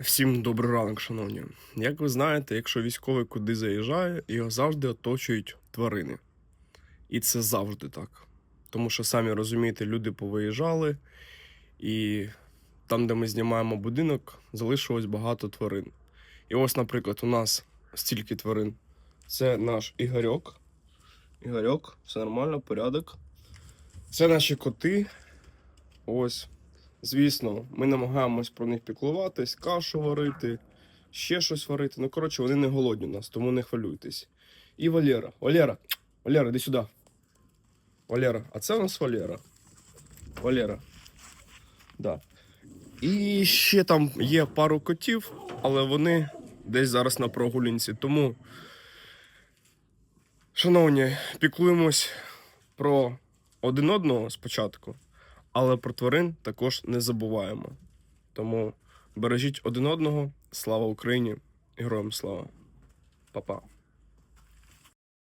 Всім добрий ранок, шановні. Як ви знаєте, якщо військовий куди заїжджає, його завжди оточують тварини. І це завжди так. Тому що, самі розумієте, люди повиїжджали, і там, де ми знімаємо будинок, залишилось багато тварин. І ось, наприклад, у нас стільки тварин. Це наш Ігорьок. Ігорьок, все нормально, порядок. Це наші коти. Ось. Звісно, ми намагаємось про них піклуватись, кашу варити, ще щось варити. Ну, коротше, вони не голодні у нас, тому не хвилюйтесь. І Валера. Валера, Валера, іди сюди. Валера, а це у нас Валера. Валера. Да. І ще там є пару котів, але вони десь зараз на прогулянці. Тому, шановні, піклуємось про один одного спочатку. Але про тварин також не забуваємо. Тому бережіть один одного. Слава Україні! Героям слава! Па-па!